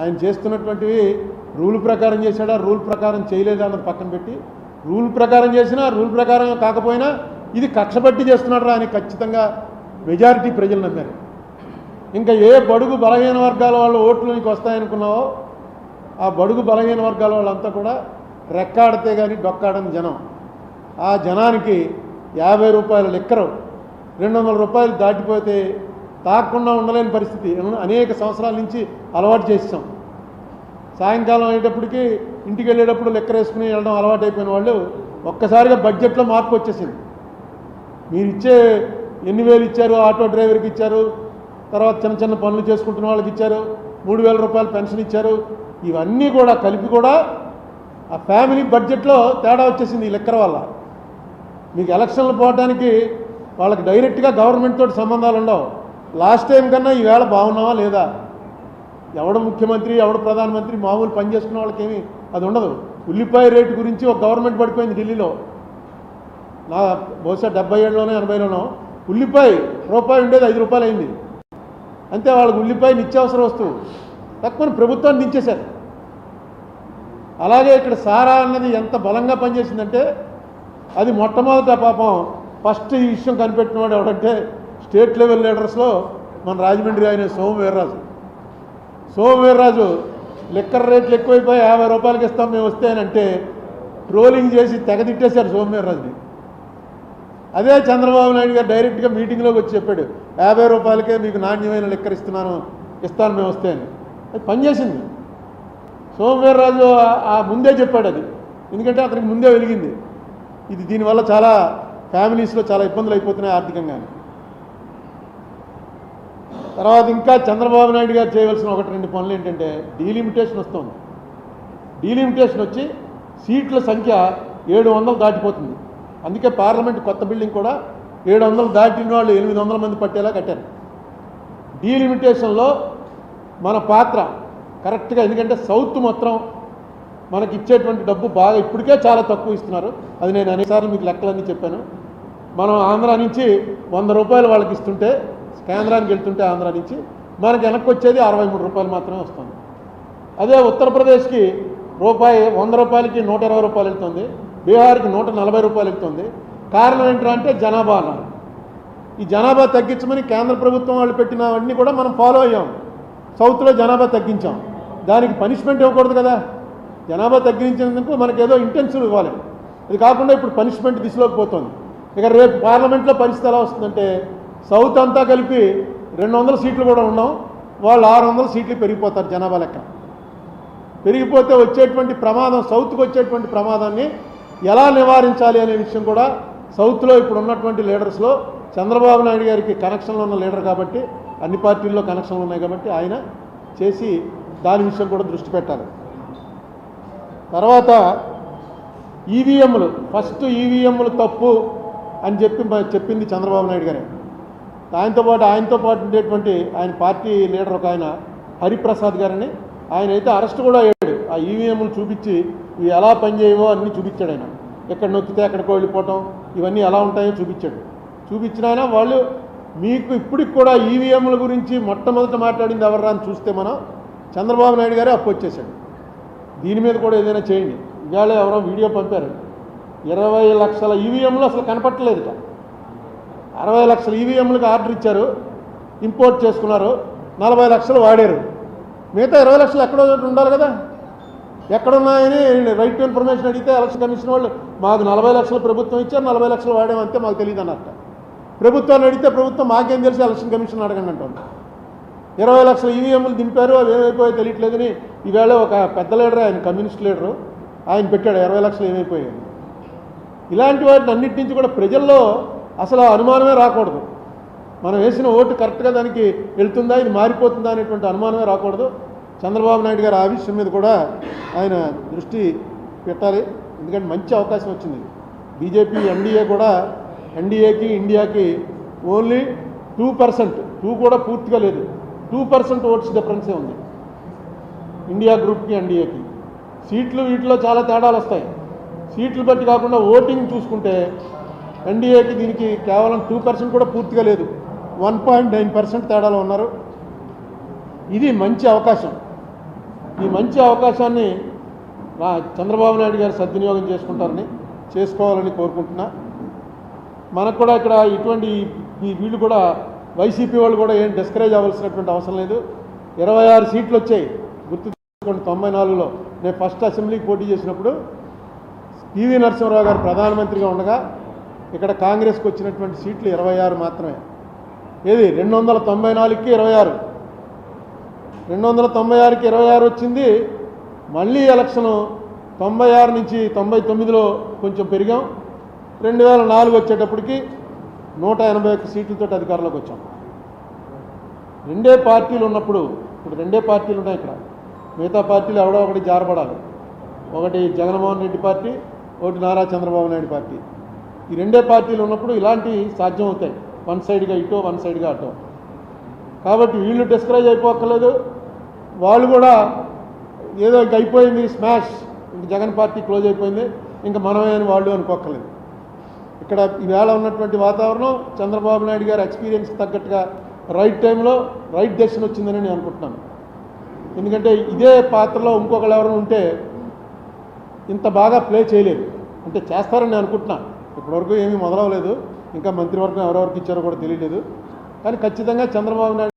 ఆయన చేస్తున్నటువంటివి రూల్ ప్రకారం చేశాడా రూల్ ప్రకారం చేయలేదా అన్నది పక్కన పెట్టి రూల్ ప్రకారం చేసినా రూల్ ప్రకారం కాకపోయినా ఇది కక్షబట్టి చేస్తున్నాడు అని ఖచ్చితంగా మెజారిటీ ప్రజలు నమ్మారు. ఇంకా ఏ బడుగు బలహీన వర్గాల వాళ్ళు ఓట్లు నీకు వస్తాయనుకున్నావో ఆ బడుగు బలహీన వర్గాల వాళ్ళంతా కూడా రెక్కాడితే కానీ డొక్కాడని జనం. ఆ జనానికి యాభై రూపాయల లెక్కరు రెండు వందల రూపాయలు దాటిపోతే తాకుండా ఉండలేని పరిస్థితి. అనేక సంవత్సరాల నుంచి అలవాటు చేసాం సాయంకాలం అయ్యేటప్పటికి ఇంటికి వెళ్ళేటప్పుడు లెక్కర వేసుకుని వెళ్ళడం అలవాటు అయిపోయిన వాళ్ళు ఒక్కసారిగా బడ్జెట్లో మార్పు వచ్చేసింది. మీరు ఇచ్చే ఎన్ని వేలు ఇచ్చారు ఆటో డ్రైవర్కి ఇచ్చారు తర్వాత చిన్న చిన్న పనులు చేసుకుంటున్న వాళ్ళకి ఇచ్చారు మూడు వేల రూపాయలు పెన్షన్ ఇచ్చారు ఇవన్నీ కూడా కలిపి కూడా ఆ ఫ్యామిలీ బడ్జెట్లో తేడా వచ్చేసింది ఈ లెక్కర వల్ల. మీకు ఎలక్షన్లు పోవడానికి వాళ్ళకి డైరెక్ట్గా గవర్నమెంట్ తోటి సంబంధాలు ఉండవు. లాస్ట్ టైం కన్నా ఈవేళ బాగున్నావా లేదా? ఎవడు ముఖ్యమంత్రి ఎవడు ప్రధానమంత్రి మామూలు పని చేసుకున్న వాళ్ళకి అది ఉండదు. ఉల్లిపాయ రేటు గురించి ఒక గవర్నమెంట్ పడిపోయింది ఢిల్లీలో. నా బహుశా డెబ్బై ఏడులోనో ఎనభైలోనో ఉల్లిపాయ రూపాయి ఉండేది ఐదు రూపాయలు అయింది. అంతే వాళ్ళకి ఉల్లిపాయ నిత్యావసర వస్తువు. తక్కువ ప్రభుత్వాన్ని దించేశారు. అలాగే ఇక్కడ సారా అన్నది ఎంత బలంగా పనిచేసిందంటే అది మొట్టమొదట పాపం ఫస్ట్ ఈ విషయం కనిపెట్టినవాడు ఎవడంటే స్టేట్ లెవెల్ లీడర్స్లో మన రాజమండ్రి ఆయన సోము వీర్రాజు. సోము వీర్రాజు లిక్కర్ రేట్లు ఎక్కువైపోయి యాభై రూపాయలకి ఇస్తాం మేము వస్తే అంటే ట్రోలింగ్ చేసి తెగ తిట్టేశారు సోము వీర్రాజుని. అదే చంద్రబాబు నాయుడు గారు డైరెక్ట్గా మీటింగ్లోకి వచ్చి చెప్పాడు యాభై రూపాయలకే మీకు నాణ్యమైన లెక్కర్ ఇస్తున్నాను ఇస్తాను మేము వస్తే అని. అది పనిచేసింది సోమవీర్రాజు ఆ ముందే చెప్పాడు అది. ఎందుకంటే అతనికి ముందే వెలిగింది. ఇది దీనివల్ల చాలా ఫ్యామిలీస్లో చాలా ఇబ్బందులు అయిపోతున్నాయి ఆర్థికంగా తర్వాత ఇంకా చంద్రబాబు నాయుడు గారు చేయవలసిన ఒకటి రెండు పనులు ఏంటంటే డీలిమిటేషన్ వస్తుంది. డీలిమిటేషన్ వచ్చి సీట్ల సంఖ్య ఏడు వందలు దాటిపోతుంది. అందుకే పార్లమెంట్ కొత్త బిల్డింగ్ కూడా ఏడు వందలు దాటిన వాళ్ళు ఎనిమిది వందల మంది పట్టేలా కట్టారు. డీలిమిటేషన్లో మన పాత్ర కరెక్ట్గా ఎందుకంటే సౌత్ మొత్తం మనకి ఇచ్చేటువంటి డబ్బు బాగా ఇప్పటికే చాలా తక్కువ ఇస్తున్నారు. అది నేను అనేసార్లు మీకు లెక్కలన్నీ చెప్పాను. మనం ఆంధ్ర నుంచి వంద రూపాయలు వాళ్ళకి ఇస్తుంటే కేంద్రానికి వెళ్తుంటే ఆంధ్ర నుంచి మనకి వెనక్కి వచ్చేది అరవై మూడు రూపాయలు మాత్రమే వస్తుంది. అదే ఉత్తరప్రదేశ్కి రూపాయి వంద రూపాయలకి నూట ఇరవై రూపాయలు వెళ్తుంది. బీహార్కి నూట నలభై రూపాయలు వెళ్తుంది. కారణం ఏంటంటే జనాభా అన్నారు ఈ జనాభా తగ్గించమని కేంద్ర ప్రభుత్వం వాళ్ళు పెట్టినవన్నీ కూడా మనం ఫాలో అయ్యాం. సౌత్లో జనాభా తగ్గించాం. దానికి పనిష్మెంట్ ఇవ్వకూడదు కదా. జనాభా తగ్గించినందుకు మనకి ఏదో ఇంటెన్సివ్ ఇవ్వాలి. ఇది కాకుండా ఇప్పుడు పనిష్మెంట్ దిశలోకి పోతుంది. ఇక రేపు పార్లమెంట్లో పరిస్థితి ఎలా వస్తుందంటే సౌత్ అంతా కలిపి రెండు వందల సీట్లు కూడా ఉన్నాం. వాళ్ళు ఆరు వందల సీట్లు పెరిగిపోతారు జనాభా లెక్క. పెరిగిపోతే వచ్చేటువంటి ప్రమాదం సౌత్కి వచ్చేటువంటి ప్రమాదాన్ని ఎలా నివారించాలి అనే విషయం కూడా సౌత్లో ఇప్పుడు ఉన్నటువంటి లీడర్స్లో చంద్రబాబు నాయుడు గారికి కనెక్షన్లు ఉన్న లీడర్ కాబట్టి అన్ని పార్టీల్లో కనెక్షన్లు ఉన్నాయి కాబట్టి ఆయన చేసి దాని విషయం కూడా దృష్టి పెట్టాలి. తర్వాత ఈవీఎంలు ఫస్ట్ ఈవీఎంలు తప్పు అని చెప్పి చెప్పింది చంద్రబాబు నాయుడు గారే. ఆయనతో పాటు ఆయనతో పాటు ఉండేటువంటి ఆయన పార్టీ లీడర్ ఒక ఆయన హరిప్రసాద్ గారని ఆయన అయితే అరెస్ట్ కూడా అయ్యాడు. ఆ ఈవీఎంలు చూపించి ఇవి ఎలా పనిచేయవో అన్నీ చూపించాడు ఆయన. ఎక్కడ నొక్కితే ఎక్కడికో వెళ్ళిపోవటం ఇవన్నీ ఎలా ఉంటాయో చూపించాడు. చూపించిన ఆయన వాళ్ళు మీకు ఇప్పటికి కూడా ఈవీఎంల గురించి మొట్టమొదట మాట్లాడింది ఎవర్రా అని చూస్తే మనం చంద్రబాబు నాయుడు గారే అప్పు వచ్చేసాడు దీని మీద కూడా ఏదైనా చేయండి. ఇవాళ ఎవరో వీడియో పంపారు ఇరవై లక్షల ఈవీఎంలు అసలు కనపట్టలేదుట అరవై లక్షలు ఈవీఎంలకు ఆర్డర్ ఇచ్చారు ఇంపోర్ట్ చేసుకున్నారు నలభై లక్షలు వాడారు. మిగతా ఇరవై లక్షలు ఎక్కడో ఉండాలి కదా. ఎక్కడున్నాయని రైట్ టు ఇన్ఫర్మేషన్ అడిగితే ఎలక్షన్ కమిషన్ వాళ్ళు మాకు నలభై లక్షలు ప్రభుత్వం ఇచ్చారు నలభై లక్షలు వాడామంతే మాకు తెలియదు అన్నట్ట. ప్రభుత్వాన్ని అడిగితే ప్రభుత్వం మాకేం తెలిసి ఎలక్షన్ కమిషన్ అడగండి అంటుంది. ఇరవై లక్షల ఈవీఎంలు దింపారు అవి ఏమైపోయాయో తెలియట్లేదని ఈవేళ ఒక పెద్ద లీడర్ ఆయన కమ్యూనిస్ట్ లీడరు ఆయన పెట్టాడు ఇరవై లక్షలు ఏమైపోయాయి ఇలాంటి వాటిని అన్నిటి నుంచి కూడా ప్రజల్లో అసలు అనుమానమే రాకూడదు. మనం వేసిన ఓటు కరెక్ట్గా దానికి వెళ్తుందా ఇది మారిపోతుందా అనేటువంటి అనుమానమే రాకూడదు. చంద్రబాబు నాయుడు గారు ఆ విషయం మీద కూడా ఆయన దృష్టి పెట్టాలి. ఎందుకంటే మంచి అవకాశం వచ్చింది. బీజేపీ ఎన్డీఏ కూడా ఎన్డీఏకి ఇండియాకి ఓన్లీ టూ పర్సెంట్ టూ కూడా పూర్తిగా లేదు. టూ పర్సెంట్ ఓట్స్ డిఫరెన్సే ఉంది. ఇండియా గ్రూప్కి ఎన్డీఏకి. సీట్లు వీటిలో చాలా తేడాలు వస్తాయి. సీట్లు బట్టి కాకుండా ఓటింగ్ చూసుకుంటే ఎన్డీఏకి దీనికి కేవలం టూ పర్సెంట్ కూడా పూర్తిగా లేదు. వన్ పాయింట్ నైన్ పర్సెంట్ తేడాలో ఉన్నారు. ఇది మంచి అవకాశం. ఈ మంచి అవకాశాన్ని నా చంద్రబాబు నాయుడు గారు సద్వినియోగం చేసుకుంటారని చేసుకోవాలని కోరుకుంటున్నా. మనకు కూడా ఇక్కడ ఇటువంటి ఈ వీళ్ళు కూడా వైసీపీ వాళ్ళు కూడా ఏం డిస్కరేజ్ అవ్వాల్సినటువంటి అవసరం లేదు. ఇరవై ఆరు సీట్లు వచ్చాయి. గుర్తు తెచ్చుకోండి తొంభై నాలుగులో. నేను ఫస్ట్ అసెంబ్లీకి పోటీ చేసినప్పుడు పివి నరసింహరావు గారు ప్రధానమంత్రిగా ఉండగా ఇక్కడ కాంగ్రెస్కి వచ్చినటువంటి సీట్లు ఇరవై ఆరు మాత్రమే. ఏది? రెండు వందల తొంభై నాలుగుకి ఇరవై ఆరు. రెండు వందల తొంభై ఆరుకి ఇరవై ఆరు వచ్చింది. మళ్ళీ ఎలక్షను తొంభై ఆరు నుంచి తొంభై తొమ్మిదిలో కొంచెం పెరిగాం. రెండు వేల నాలుగు వచ్చేటప్పటికి నూట ఎనభై ఒక్క సీట్లతో అధికారంలోకి వచ్చాం. రెండే పార్టీలు ఉన్నప్పుడు ఇప్పుడు రెండే పార్టీలు ఉన్నాయి ఇక్కడ. మిగతా పార్టీలు ఎవడో ఒకటి జారపడాలి ఒకటి జగన్మోహన్ రెడ్డి పార్టీ ఒకటి నారా చంద్రబాబు నాయుడు పార్టీ. ఈ రెండే పార్టీలు ఉన్నప్పుడు ఇలాంటివి సాధ్యం అవుతాయి. వన్ సైడ్గా ఇటో వన్ సైడ్గా అటో. కాబట్టి వీళ్ళు డిస్కరేజ్ అయిపోక్కర్లేదు. వాళ్ళు కూడా ఏదో ఇంక అయిపోయింది స్మాష్. ఇంక జగన్ పార్టీ క్లోజ్ అయిపోయింది. ఇంకా మనమే అని వాళ్ళు అనుకోక్కర్లేదు. ఇక్కడ ఈవేళ ఉన్నటువంటి వాతావరణం చంద్రబాబు నాయుడు గారి ఎక్స్పీరియన్స్ తగ్గట్టుగా రైట్ టైంలో రైట్ డెసిషన్ వచ్చిందని నేను అనుకుంటున్నాను. ఎందుకంటే ఇదే పాత్రలో ఇంకొకళ్ళు ఎవరైనా ఉంటే ఇంత బాగా ప్లే చేయలేదు. అంటే చేస్తారని నేను అనుకుంటున్నాను. ఇప్పటివరకు ఏమీ మొదలవలేదు. ఇంకా మంత్రివర్గం ఎవరెవరికి ఇచ్చారో కూడా తెలియలేదు. కానీ ఖచ్చితంగా చంద్రబాబు నాయుడు